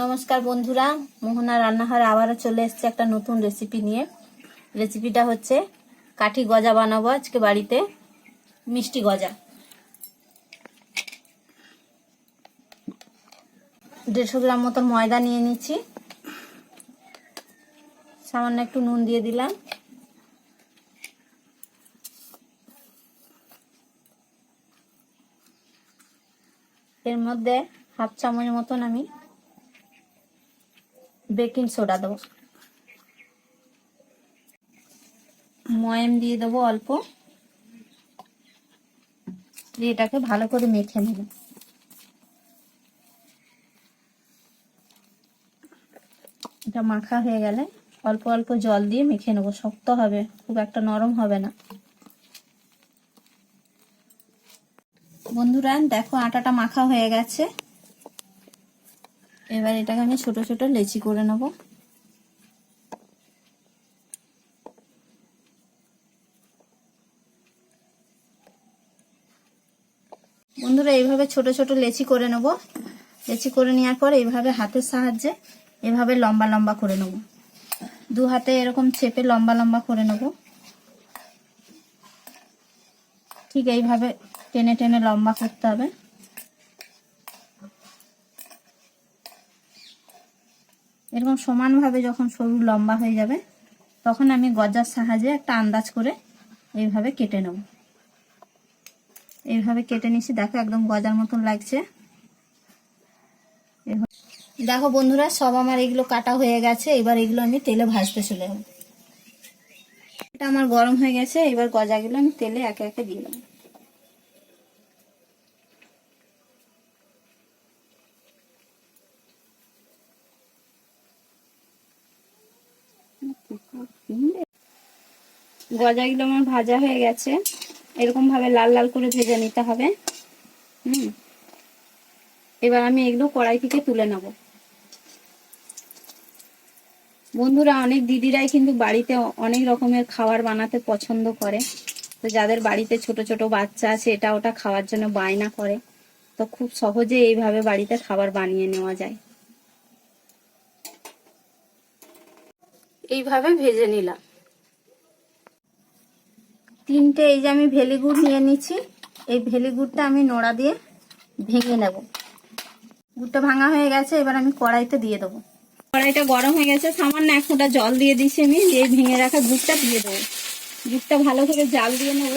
নমস্কার বন্ধুরা, মোহনা রান্নাঘর আবারও চলে এসেছে একটা নতুন রেসিপি নিয়ে। রেসিপিটা হচ্ছে কাঠি গজা বানাবো আজকে বাড়িতে, মিষ্টি গজা। দেড়শো গ্রাম মতন ময়দা নিয়ে নিচ্ছি। সামান্য একটু নুন দিয়ে দিলাম। এর মধ্যে হাফ চামচ মতন আমি বেকিং সোডা দেবো। ময়াম দিয়ে দেবো অল্প। দিয়ে এটাকে ভালো করে মেখে নেব। এটা মাখা হয়ে গেলে অল্প অল্প জল দিয়ে মেখে নেব। শক্ত হবে, খুব একটা নরম হবে না। বন্ধুরা, দেখো আটাটা মাখা হয়ে গেছে। এবার এটাকে আমি ছোট ছোট লেচি করে নেব। বন্ধুরা, এইভাবে ছোট ছোট লেচি করে নেব। লেচি করে নেওয়ার পর এইভাবে হাতের সাহায্যে এভাবে লম্বা লম্বা করে নেব। দু হাতে এরকম চেপে লম্বা লম্বা করে নেব। ঠিক এইভাবে টেনে টেনে লম্বা করতে হবে। এরকম সমানভাবে যখন সরু লম্বা হয়ে যাবে, তখন আমি গজার সাহায্যে একটা আন্দাজ করে এইভাবে কেটে নেব। এইভাবে কেটে নিছি দেখো একদম গজার মতন লাগছে। দেখো বন্ধুরা, সব আমার এগুলো কাটা হয়ে গেছে। এবার এগুলো আমি তেলে ভাজতে চলে এটা আমার গরম হয়ে গেছে। এবার গজাগুলো আমি তেলে একে একে দিয়ে গজাগুলো আমার ভাজা হয়ে গেছে। এরকম ভাবে লাল লাল করে ভেজে নিতে হবে। হুম। এবার আমি এগুলো কড়াই থেকে তুলে নেব। বন্ধুরা, অনেক দিদিরাই কিন্তু বাড়িতে অনেক রকমের খাবার বানাতে পছন্দ করে। তো যাদের বাড়িতে ছোট ছোট বাচ্চা আছে, এটা ওটা খাওয়ার জন্য বায়না করে। তো খুব সহজে এইভাবে বাড়িতে খাবার বানিয়ে নেওয়া যায়। এইভাবে ভেজে নিলাম। তিনটে, এই যে আমি ভেলি গুড় নিয়ে নিচ্ছি। এই ভেলি গুড়টা আমি নোড়া দিয়ে ভেঙে নেব। গুড়টা ভাঙা হয়ে গেছে, এবার আমি কড়াইতে দিয়ে দেবো। কড়াইটা গরম হয়ে গেছে, সামান্য এক ফোঁটা জল দিয়ে দিচ্ছি আমি, দিয়ে ভেঙে রাখা গুড়টা দিয়ে দেবো। গুড়টা ভালো করে জাল দিয়ে নেব।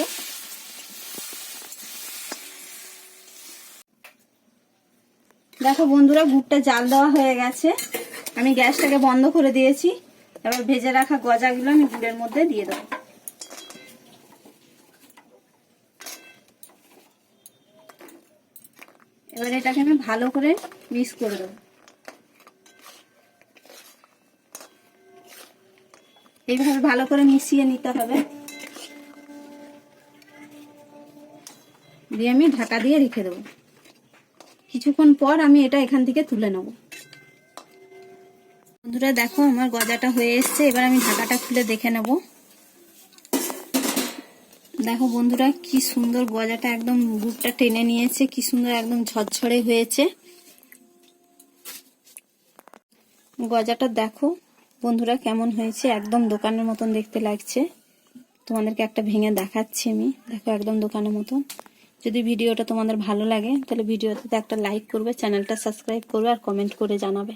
দেখো বন্ধুরা, গুড়টা জাল দেওয়া হয়ে গেছে। আমি গ্যাসটাকে বন্ধ করে দিয়েছি। এবার ভেজে রাখা গজাগুলো আমি গুড়ের মধ্যে দিয়ে দেবো। এবার এটাকে আমি ভালো করে মিক্স করে দেবো। এইভাবে ভালো করে মিশিয়ে নিতে হবে। দিয়ে আমি ঢাকা দিয়ে রেখে দেবো। কিছুক্ষণ পর আমি এটা এখান থেকে তুলে নেব। বন্ধুরা, দেখো আমার গজাটা হয়ে এসছে। এবার আমি ঢাকাটা খুলে দেখে নেব। দেখো বন্ধুরা, কি সুন্দর গজাটা একদম বুকটা টেনে নিয়েছে, কি সুন্দর একদম ঝরঝরে হয়েছে। গজাটা দেখো, বন্ধুরা কেমন হয়েছে, একদম দোকানের মতন দেখতে লাগছে। তোমাদেরকে একটা ভেঙে দেখাচ্ছি আমি, দেখো একদম দোকানের মতন। যদি ভিডিওটা তোমাদের ভালো লাগে, তাহলে ভিডিওতে একটা লাইক করবে, চ্যানেলটা সাবস্ক্রাইব করবে আর কমেন্ট করে জানাবে।